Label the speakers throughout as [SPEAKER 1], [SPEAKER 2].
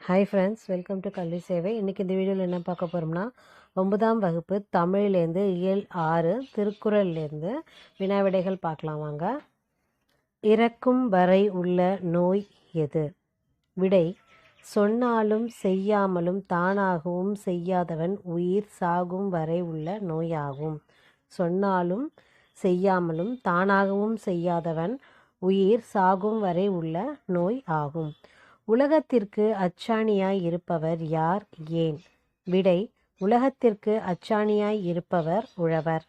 [SPEAKER 1] Hi friends welcome to கல்வி சேவை இன்றைக்கி இந்த வீடியோவில் என்ன பார்க்க போகிறோம்னா ஒன்பதாம் வகுப்பு தமிழ்லேருந்து இயல் ஆறு திருக்குறள்லேருந்து வினாவிடைகள் பார்க்கலாம் வாங்க. இறக்கும் வரை உள்ள நோய் எது? விடை சொன்னாலும் செய்யாமலும் தானாகவும் செய்யாதவன் உயிர் சாகும் வரை உள்ள நோயாகும். சொன்னாலும் செய்யாமலும் தானாகவும் செய்யாதவன் உயிர் சாகும் வரை உள்ள நோய் ஆகும். உலகத்திற்கு அச்சாணியாய் இருப்பவர் யார்? ஏன்? விடை உலகத்திற்கு அச்சாணியாய் இருப்பவர் உழவர்.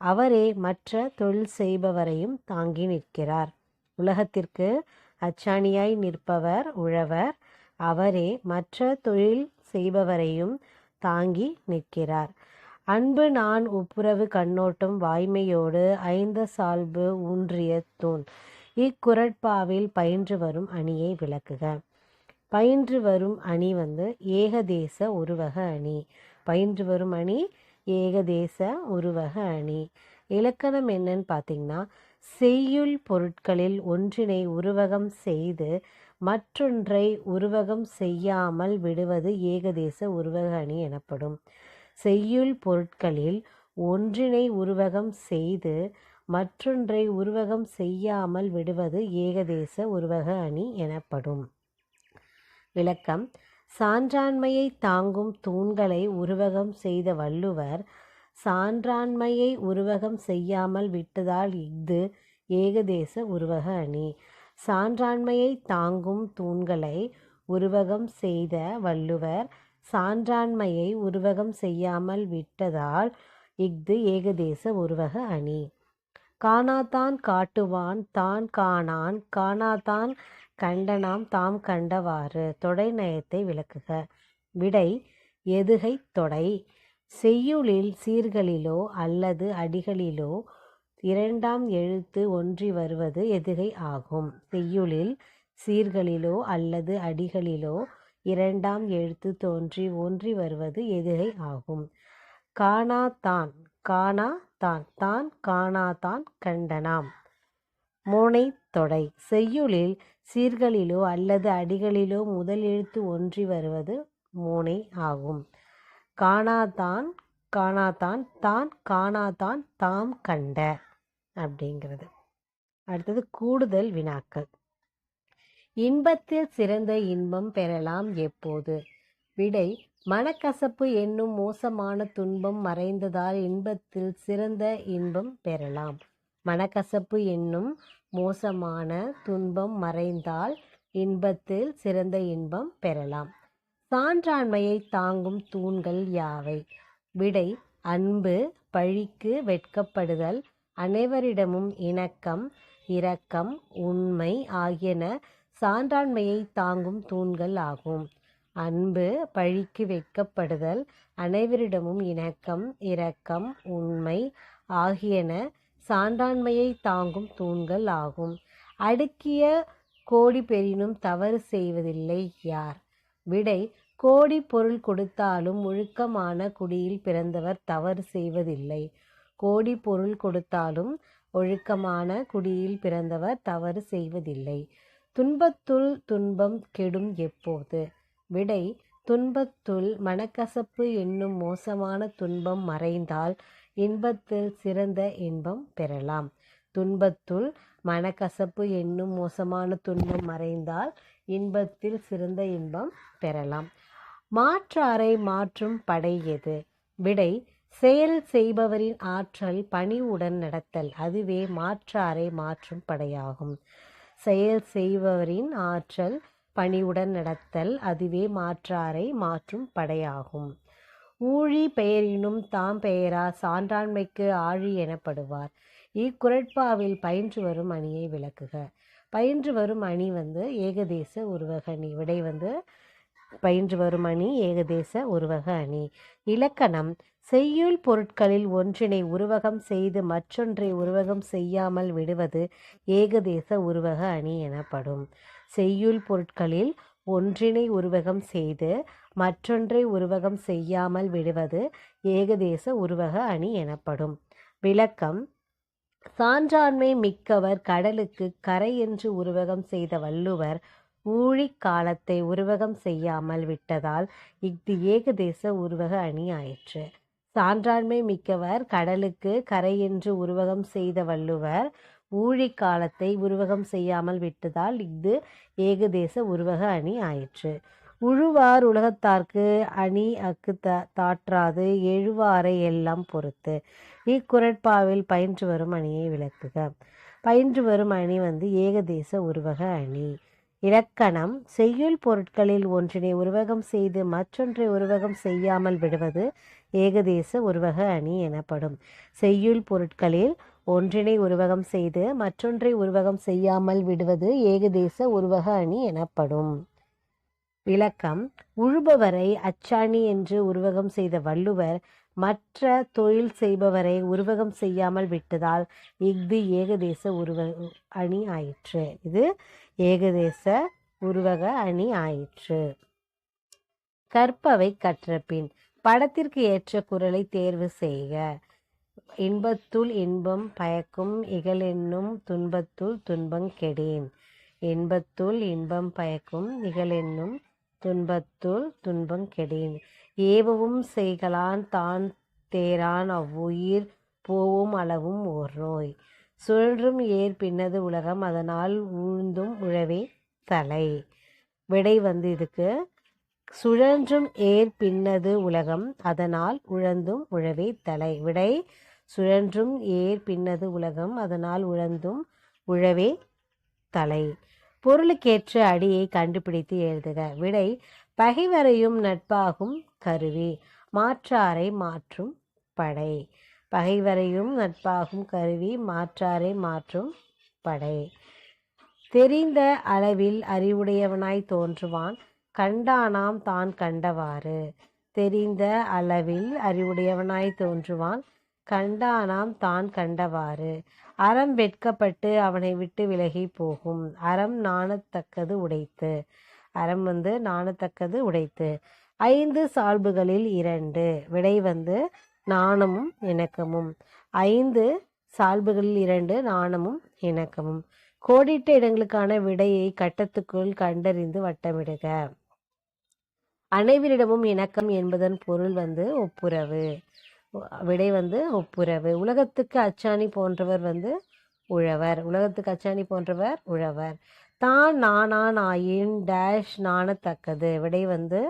[SPEAKER 1] அவரே மற்ற தொழில் செய்பவரையும் தாங்கி நிற்கிறார். உலகத்திற்கு அச்சாணியாய் நிற்பவர் உழவர். அவரே மற்ற தொழில் செய்பவரையும் தாங்கி நிற்கிறார். அன்பு நான் ஒப்புரவு கண்ணோட்டம் வாய்மையோடு ஐந்த சால்பு ஊன்றிய தூண். இக்குரட்பாவில் பயின்று வரும் அணியை விளக்குக. பயின்று வரும் அணி வந்து ஏகதேச உருவக அணி. பயின்று வரும் அணி ஏகதேச உருவக அணி. இலக்கணம் என்னன்னு பார்த்தீங்கன்னா செய்யுள் பொருட்களில் ஒன்றினை உருவகம் செய்து மற்றொன்றை உருவகம் செய்யாமல் விடுவது ஏகதேச உருவக அணி எனப்படும். செய்யுள் பொருட்களில் ஒன்றினை உருவகம் செய்து மற்றொன்றை உருவகம் செய்யாமல் விடுவது ஏகதேச உருவக அணி எனப்படும். விளக்கம். சான்றாண்மையை தாங்கும் தூண்களை உருவகம் செய்த வள்ளுவர் சான்றாண்மையை உருவகம் செய்யாமல் விட்டதால் இஃது ஏகதேச உருவக அணி. சான்றாண்மையை தாங்கும் தூண்களை உருவகம் செய்த வள்ளுவர் சான்றாண்மையை உருவகம் செய்யாமல் விட்டதால் இஃது ஏகதேச உருவக அணி. காணாதான் காட்டுவான் தான் காணான் காணாதான் கண்டனாம் தாம் கண்டவாறு. தொடை நயத்தை விளக்குக. விடை எதுகை தொடை? செய்யுளில் சீர்களிலோ அல்லது அடிகளிலோ இரண்டாம் எழுத்து ஒன்றி வருவது எதுகை ஆகும்? செய்யுளில் சீர்களிலோ அல்லது அடிகளிலோ இரண்டாம் எழுத்து தோன்றி ஒன்றி வருவது எதுகை ஆகும்? காணாதான் காணா தான் தான் காணாதான் கண்டனாம். மூனை தொடை. செய்யுளில் சீர்களிலோ அல்லது அடிகளிலோ முதல் எழுத்து ஒன்றி வருவது மூனை ஆகும். காணாதான் காணாதான் தான் காணாதான் தாம் கண்ட அப்படிங்கிறது. அடுத்தது கூடுதல் வினாக்கள். இன்பத்தில் சிறந்த இன்பம் பெறலாம் எப்போது? விடை மனக்கசப்பு என்னும் மோசமான துன்பம் மறைந்ததால் இன்பத்தில் சிறந்த இன்பம் பெறலாம். மனக்கசப்பு என்னும் மோசமான துன்பம் மறைந்தால் இன்பத்தில் சிறந்த இன்பம் பெறலாம். சான்றாண்மையை தாங்கும் தூண்கள் யாவை? விடை அன்பு பழிக்கு வெட்கப்படுதல் அனைவரிடமும் இணக்கம் இரக்கம் உண்மை ஆகியன சான்றாண்மையை தாங்கும் தூண்கள் ஆகும். அன்பு பழிக்கு வெட்கப்படுதல் அனைவரிடமும் இணக்கம் இரக்கம் உண்மை ஆகியன சான்றாண்மையை தாங்கும் தூண்கள் ஆகும். அடுக்கிய கோடி பெறினும் தவறு செய்வதில்லை யார்? விடை கோடி பொருள் கொடுத்தாலும் ஒழுக்கமான குடியில் பிறந்தவர் தவறு செய்வதில்லை. கோடி பொருள் கொடுத்தாலும் ஒழுக்கமான குடியில் பிறந்தவர் தவறு செய்வதில்லை. துன்பத்துள் துன்பம் கெடும் எப்போது? விடை துன்பத்துள் மனக்கசப்பு என்னும் மோசமான துன்பம் மறைந்தால் இன்பத்தில் சிறந்த இன்பம் பெறலாம். துன்பத்துள் மனக்கசப்பு என்னும் மோசமான துன்பம் மறைந்தால் இன்பத்தில் சிறந்த இன்பம் பெறலாம். மாற்றாரை மாற்றும் படை எது? விடை செயல் செய்பவரின் ஆற்றல் பணிவுடன் நடத்தல் அதுவே மாற்றாரை மாற்றும் படையாகும். செயல் செய்பவரின் ஆற்றல் பணிவுடன் நடத்தல் அதுவே மாற்றாரை மாற்றும் படையாகும். ஊழி பெயரினும் தாம் பெயரா சான்றாண்மைக்கு ஆழி எனப்படுவார். இக்குரட்பாவில் பயின்று வரும் அணியை விளக்குக. பயின்று வரும் அணி வந்து ஏகதேச உருவக அணி. விடை வந்து பயின்று வரும் அணி ஏகதேச உருவக அணி. இலக்கணம் செய்யுள் பொருட்களில் ஒன்றினை உருவகம் செய்து மற்றொன்றை உருவகம் செய்யாமல் விடுவது ஏகதேச உருவக அணி எனப்படும். செய்யுள் பொருட்களில் ஒன்றினை உருவகம் செய்து மற்றொன்றை உருவகம் செய்யாமல் விடுவது ஏகதேச உருவக அணி எனப்படும். விளக்கம் சான்றாண்மை மிக்கவர் கடலுக்கு கரை என்று உருவகம் செய்த வள்ளுவர் ஊழிக் காலத்தை உருவகம் செய்யாமல் விட்டதால் இஃது ஏகதேச உருவக அணி ஆயிற்று. சான்றாண்மை மிக்கவர் கடலுக்கு கரை என்று உருவகம் செய்த வள்ளுவர் ஊழிக் காலத்தை உருவகம் செய்யாமல் விட்டதால் இஃது ஏகதேச உருவக அணி ஆயிற்று. உழுவார் உலகத்தார்க்கு அணி அக்கு த தாற்றாது எழுவாரை எல்லாம் பொறுத்து. இக்குரட்பாவில் பயின்று வரும் அணியை விளக்குக. பயின்று வரும் அணி வந்து ஏகதேச உருவக அணி. இலக்கணம் செய்யுள் பொருட்களில் ஒன்றினை உருவகம் செய்து மற்றொன்றை உருவகம் செய்யாமல் விடுவது ஏகதேச உருவக அணி எனப்படும். செய்யுள் பொருட்களில் ஒன்றினை உருவகம் செய்து மற்றொன்றை உருவகம் செய்யாமல் விடுவது ஏகதேச உருவக அணி எனப்படும். விளக்கம். உழுபவரை அச்சாணி என்று உருவகம் செய்த வள்ளுவர் மற்ற தொழில் செய்பவரை உருவகம் செய்யாமல் விட்டதால் இஃது ஏகதேச உருவ அணி ஆயிற்று. இது ஏகதேச உருவக அணி ஆயிற்று. கற்பவை கற்றபின். படத்திற்கு ஏற்ற குரலை தேர்வு செய்க. இன்பத்துள் இன்பம் பயக்கும் இகலென்னும் துன்பத்துள் துன்பங் கெடேன். இன்பத்துள் இன்பம் பயக்கும் இகலென்னும் துன்பத்துள் துன்பங் கெடேன். ஏவவும் செய்கலான் தான் தேரான் அவ்வுயிர் போவும் அளவும் ஓர் நோய் சுழன்றும் ஏர் பின்னது உலகம் அதனால் உழுந்தும் உழவே தலை. விடை வந்து இதுக்கு சுழன்றும் ஏர் பின்னது உலகம் அதனால் உழந்தும் உழவே தலை. விடை சுழன்றும் ஏர் பின்னது உலகம் அதனால் உழந்தும் உழவே தலை. பொருளுக்கேற்ற அடியை கண்டுபிடித்து எழுதுக. விடை பகைவரையும் நட்பாகும் கருவி. மாற்றாரை மாற்றும் படை. பகைவரையும் நட்பாகும் கருவி மாற்றாரை மாற்றும் படை. தெரிந்த அளவில் அறிவுடையவனாய் தோன்றுவான் கண்டானாம் தான் கண்டவாறு. தெரிந்த அளவில் அறிவுடையவனாய் தோன்றுவான் கண்டானாம் தான் கண்டவாறு. அறம் வெட்கப்பட்டு அவனை விட்டு விலகி போகும். அறம் நாணத்தக்கது உடைத்து. அறம் வந்து நாணத்தக்கது உடைத்து. ஐந்து சால்புகளில் இரண்டு. விடை வந்து நாணமும் இணக்கமும். ஐந்து சால்புகளில் இரண்டு நாணமும் இணக்கமும். கோடிட்ட இடங்களுக்கான விடையை கட்டத்துக்குள் கண்டறிந்து வட்டமிடுக. அனைவரிடமும் இணக்கம் என்பதன் பொருள் வந்து ஒப்புரவு. விடை வந்து ஒப்புரவு. உலகத்துக்கு அச்சாணி போன்றவர் வந்து உழவர். உலகத்துக்கு அச்சாணி போன்றவர் உழவர். தான் நானான் ஆயின் டேஷ் நாணத்தக்கது. விடை வந்து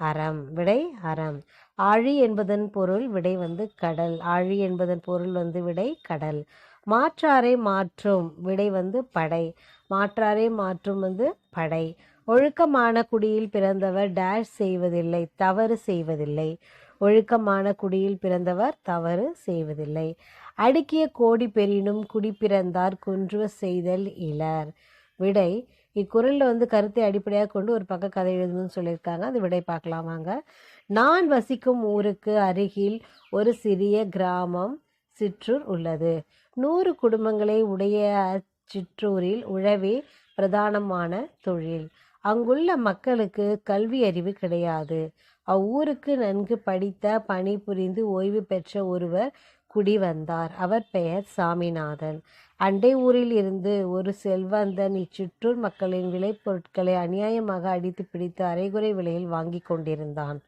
[SPEAKER 1] அறம். விடை அறம். ஆழி என்பதன் பொருள் விடை வந்து கடல். ஆழி என்பதன் பொருள் வந்து விடை கடல். மாற்றாரை மாற்றும் விடை வந்து படை. மாற்றாரை மாற்றும் வந்து படை. ஒழுக்கமான குடியில் பிறந்தவர் டேஷ் செய்வதில்லை தவறு செய்வதில்லை. ஒழுக்கமான குடியில் பிறந்தவர் தவறு செய்வதில்லை. அடுக்கிய கோடி பெறினும் குடி பிறந்தார் குன்றுவ செய்தல் இலர். விடை. இக்குறளில் வந்து கருத்தை அடிப்படையாக கொண்டு ஒரு பக்க கதை எழுதணும்னு சொல்லியிருக்காங்க. அது விடை பார்க்கலாம் வாங்க. நான் வசிக்கும் ஊருக்கு அருகில் ஒரு சிறிய கிராமம் சிற்றூர் உள்ளது. நூறு குடும்பங்களை உடைய அச்சிற்றூரில் உழவே பிரதானமான தொழில். அங்குள்ள மக்களுக்கு கல்வி அறிவு கிடையாது. அவ்வூருக்கு நன்கு படித்த பணிபுரிந்து ஓய்வு பெற்ற ஒருவர் குடி வந்தார் அவர் பெயர் சாமிநாதன். அண்டை ஊரில் இருந்து ஒரு செல்வந்தன் இச்சிற்றூர் மக்களின் விளைபொருட்களை அநியாயமாக அடித்து பிடித்து அரைகுறை விலையில் வாங்கி கொண்டிருந்தான்.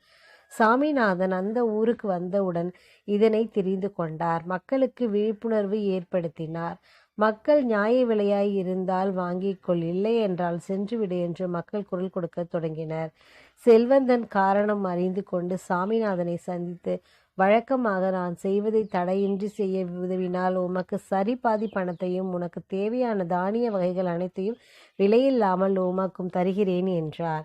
[SPEAKER 1] சாமிநாதன் அந்த ஊருக்கு வந்தவுடன் இதனை தெரிந்து கொண்டார். மக்களுக்கு விழிப்புணர்வு ஏற்படுத்தினார். மக்கள் நியாய விலையாய் இருந்தால் வாங்கிக் கொள் இல்லை என்றால் சென்றுவிடு என்று மக்கள் குரல் கொடுக்க தொடங்கினர். செல்வந்தன் காரணம் அறிந்து கொண்டு சாமிநாதனை சந்தித்து வழக்கமாக நான் செய்வதை தடையின்றி செய்ய உதவினால் உமக்கு சரி பாதி பணத்தையும் உனக்கு தேவையான தானிய வகைகள் அனைத்தையும் விலையில்லாமல் உமக்கும் தருகிறேன் என்றார்.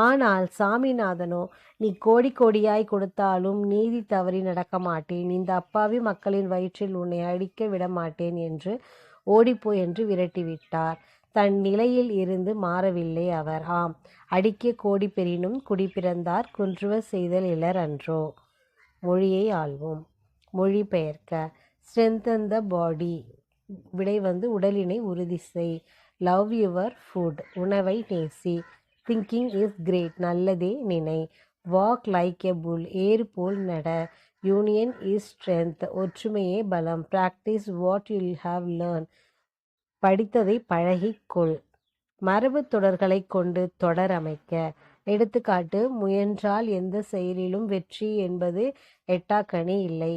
[SPEAKER 1] ஆனால் சாமிநாதனோ நீ கோடி கோடியாய் கொடுத்தாலும் நீதி தவறி நடக்க மாட்டேன் இந்த அப்பாவி மக்களின் வயிற்றில் உன்னை அடிக்க விட மாட்டேன் என்று ஓடிப்போ என்று விரட்டிவிட்டார். தன் நிலையில் இருந்து மாறவில்லை அவர். ஆம் அடிக்க கோடி பெறினும் குடிபிறந்தார் குன்றுவ செய்தல் இலர் அன்றோ. மொழியை ஆள்வோம். மொழி பெயர்க்க. ஸ்ட்ரென்தன் த பாடி விடை வந்து உடலினை உறுதி செய். லவ் யுவர் ஃபுட் உணவை நேசி. திங்கிங் இஸ் கிரேட் நல்லதே நினை. வாக் லைக் எ புல் ஏறு போல் நட. யூனியன் இஸ் ஸ்ட்ரென்த் ஒற்றுமையே பலம். Practice what you'll have learn படித்ததை பழகிக்கொள் மரபு தொடர்களைக் கொண்டு தொடர் அமைக்க. எடுத்துக்காட்டு முயன்றால் எந்த செயலிலும் வெற்றி என்பது எட்டாக்கணி இல்லை.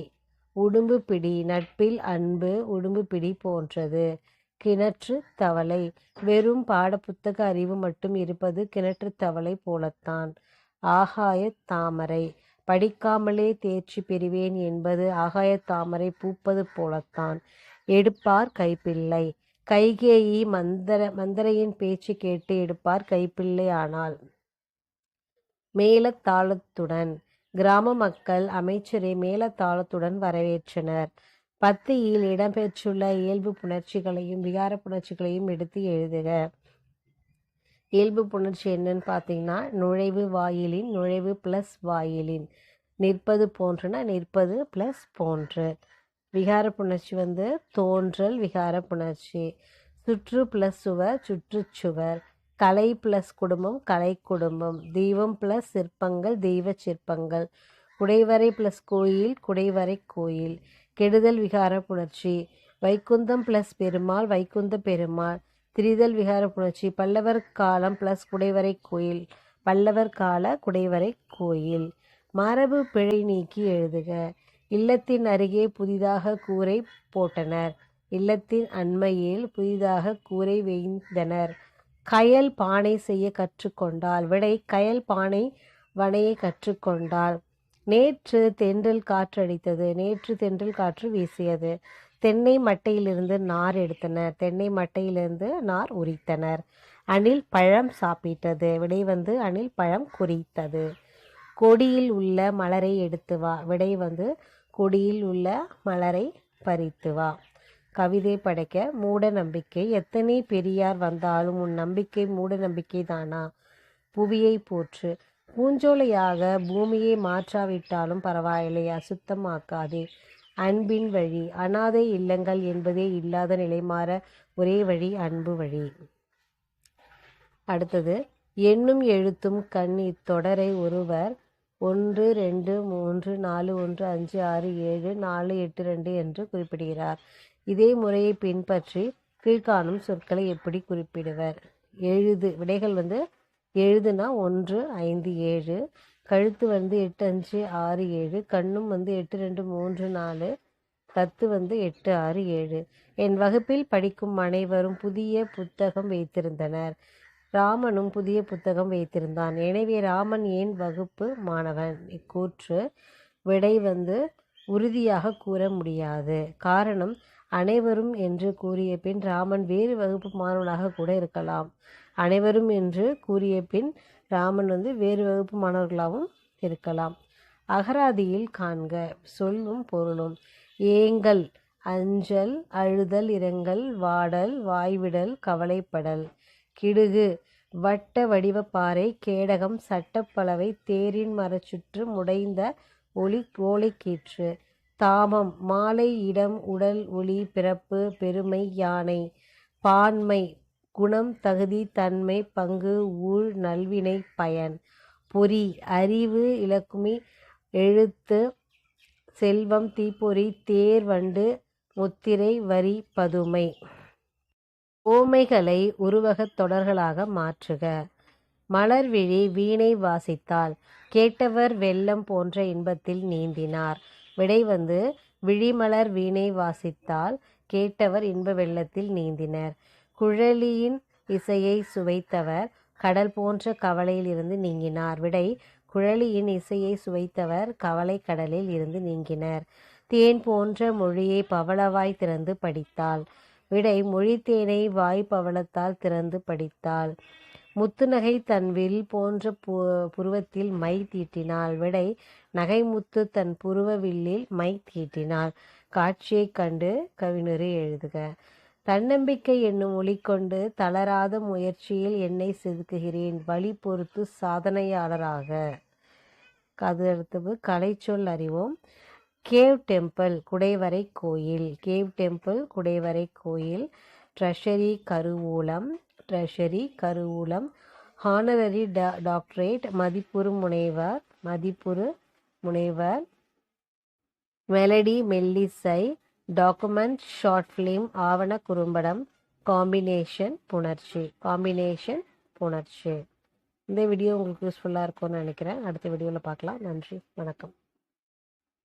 [SPEAKER 1] உடும்பு பிடி நட்பில் அன்பு உடும்பு பிடி போன்றது. கிணற்று தவளை. வெறும் பாடப்புத்தக அறிவு மட்டும் இருப்பது கிணற்று தவளை போலத்தான். ஆகாய தாமரை. படிக்காமலே தேர்ச்சி பெறுவேன் என்பது ஆகாய தாமரை பூப்பது போலத்தான். எடுப்பார் கைப்பிள்ளை. கைகேயி மந்தர மந்தரையின் பேச்சு கேட்டு எடுப்பார் கைப்பிள்ளை ஆனால். மேலத்தாளத்துடன். கிராம மக்கள் அமைச்சரை மேலத்தாளத்துடன் வரவேற்றனர். பத்தியில் இடம்பெற்றுள்ள இயல்பு புணர்ச்சிகளையும் விகார புணர்ச்சிகளையும் எடுத்து எழுதுக. இயல்பு புணர்ச்சி என்னன்னு பார்த்தீங்கன்னா நுழைவு வாயிலின் நுழைவு ப்ளஸ் வாயிலின். நிற்பது போன்றுனா நிற்பது ப்ளஸ் போன்று. விகார புணர்ச்சி வந்து தோன்றல் விகார புணர்ச்சி. சுற்று ப்ளஸ் சுவர் சுற்றுச்சுவர் கலை ப்ளஸ் குடும்பம் கலை குடும்பம். தெய்வம் ப்ளஸ் சிற்பங்கள் தெய்வ சிற்பங்கள். குடைவரை ப்ளஸ் கோயில் குடைவரை கோயில். கெடுதல் விகார புணர்ச்சி. வைகுந்தம் ப்ளஸ் பெருமாள் வைகுந்த பெருமாள். திரிதல் விகார புணர்ச்சி பல்லவர் காலம் ப்ளஸ் குடைவரை கோயில் பல்லவர் கால குடைவரை கோயில். மரபு பிழை நீக்கி எழுதுக. இல்லத்தின் அருகே புதிதாக கூரை போட்டனர். இல்லத்தின் அண்மையில் புதிதாக கூரை வேய்ந்தனர். கயல் பானை செய்ய கற்றுக்கொண்டாள். விடை கயல் பானை வனையை கற்றுக்கொண்டாள். நேற்று தென்றல் காற்றடித்தது. நேற்று தென்றல் காற்று வீசியது. தென்னை மட்டையிலிருந்து நார் எடுத்தனர். தென்னை மட்டையிலிருந்து நார் உரித்தனர். அணில் பழம் சாப்பிட்டது. விடை வந்து அணில் பழம் குறித்தது. கொடியில் உள்ள மலரை எடுத்து வா. விடை வந்து கொடியில் உள்ள மலரை பறித்து வா. கவிதை படைக்க மூட நம்பிக்கை. எத்தனை பெரியார் வந்தாலும் உன் நம்பிக்கை மூட நம்பிக்கை தானா? புவியை போற்று. பூஞ்சோலையாக பூமியை மாற்றாவிட்டாலும் பரவாயில்லை. அசுத்தமாக்காதே. அன்பின் வழி. அனாதை இல்லங்கள் என்பதே இல்லாத நிலை மாற ஒரே வழி அன்பு வழி. அடுத்தது எண்ணும் எழுத்தும் கண் இத்தொடரை ஒருவர். ஒன்று ரெண்டு மூன்று நாலு ஒன்று அஞ்சு ஆறு ஏழு நாலு எட்டு ரெண்டு என்று குறிப்பிடுகிறார். இதே முறையை பின்பற்றி கீழ்காணும் சொற்களை எப்படி குறிப்பிடுவர்? எழுது. விடைகள் வந்து எழுதுனா ஒன்று ஐந்து ஏழு. கழுத்து வந்து எட்டு அஞ்சு ஆறு ஏழு கண்ணும் வந்து எட்டு ரெண்டு மூன்று நாலு பத்து வந்து எட்டு ஆறு ஏழு. என் வகுப்பில் படிக்கும் அனைவரும் புதிய புத்தகம் வைத்திருந்தனர். ராமனும் புதிய புத்தகம் வைத்திருந்தான். எனவே ராமன் ஏன் வகுப்பு மாணவன்? இக்கூற்று விடை வந்து உறுதியாக கூற முடியாது. காரணம் அனைவரும் என்று கூறிய பின் ராமன் வேறு வகுப்பு மாணவனாக கூட இருக்கலாம். அனைவரும் என்று கூறிய பின் ராமன் வந்து வேறு வகுப்பு மாணவர்களாகவும் இருக்கலாம். அகராதியில் காண்க சொல்லும் பொருளும் ஏங்கல் அஞ்சல் அழுதல் இரங்கல் வாடல் வாய்விடல் கவலைப்படல். கிடுகு வட்ட வடிவ பாறை கேடகம் சட்டப்பலவை தேரின் மரச்சுற்று முடைந்த ஒளி ஓலைக்கீற்று. தாமம் மாலை இடம் உடல் ஒளி பிறப்பு பெருமை யானை. பான்மை குணம் தகுதி தன்மை பங்கு ஊழ் நல்வினை பயன். பொறி அறிவு இலக்குமி எழுத்து செல்வம் தீப்பொறி தேர் வண்டு முத்திரை வரி பதுமை. ஓமைகளை உருவகத் தொடர்களாக மாற்றுக. மலர்விழி வீணை வாசித்தால் கேட்டவர் வெள்ளம் போன்ற இன்பத்தில் நீந்தினார். விடை வந்து விழிமலர் வீணை வாசித்தால் கேட்டவர் இன்ப வெள்ளத்தில் நீந்தினர். குழலியின் இசையை சுவைத்தவர். கடல் போன்ற கவலையில் இருந்து நீங்கினார். விடை குழலியின் இசையை சுவைத்தவர் கவலை கடலில் இருந்து நீங்கினர். தேன் போன்ற மொழியை பவளவாய் திறந்து படித்தாள். விடை மொழித்தேனை வாய் பவளத்தால் திறந்து படித்தாள். முத்துநகை தன் வில் போன்ற பு புருவத்தில் மை தீட்டினாள். விடை நகை முத்து தன் புருவ வில்லில் மை தீட்டினாள். காட்சியைக் கண்டு கவிஞரை எழுதுக. தன்னம்பிக்கை என்னும் ஒளி கொண்டு தளராத முயற்சியில் என்னை செதுக்குகிறேன். வழி பொறுத்து சாதனையாளராக. அது அடுத்தது. கலைச்சொல் அறிவோம். கேவ் டெம்பிள் குடைவரை கோயில். கேவ் டெம்பிள் குடைவரை கோயில். ட்ரெஷரி கருவூலம் ட்ரெஷரி கருவூலம் ஹானரரி டா டாக்டரேட். மதிப்புறு முனைவர். மதிப்புறு முனைவர். மெலடி மெல்லிசை. டாக்குமெண்ட் ஷார்ட் ஃபிலிம் ஆவண குறும்படம் காம்பினேஷன் புணர்ச்சி. காம்பினேஷன் புணர்ச்சி. இந்த வீடியோ உங்களுக்கு யூஸ்ஃபுல்லாக இருக்கும்னு நினைக்கிறேன். அடுத்த வீடியோவில் பார்க்கலாம். நன்றி. வணக்கம்.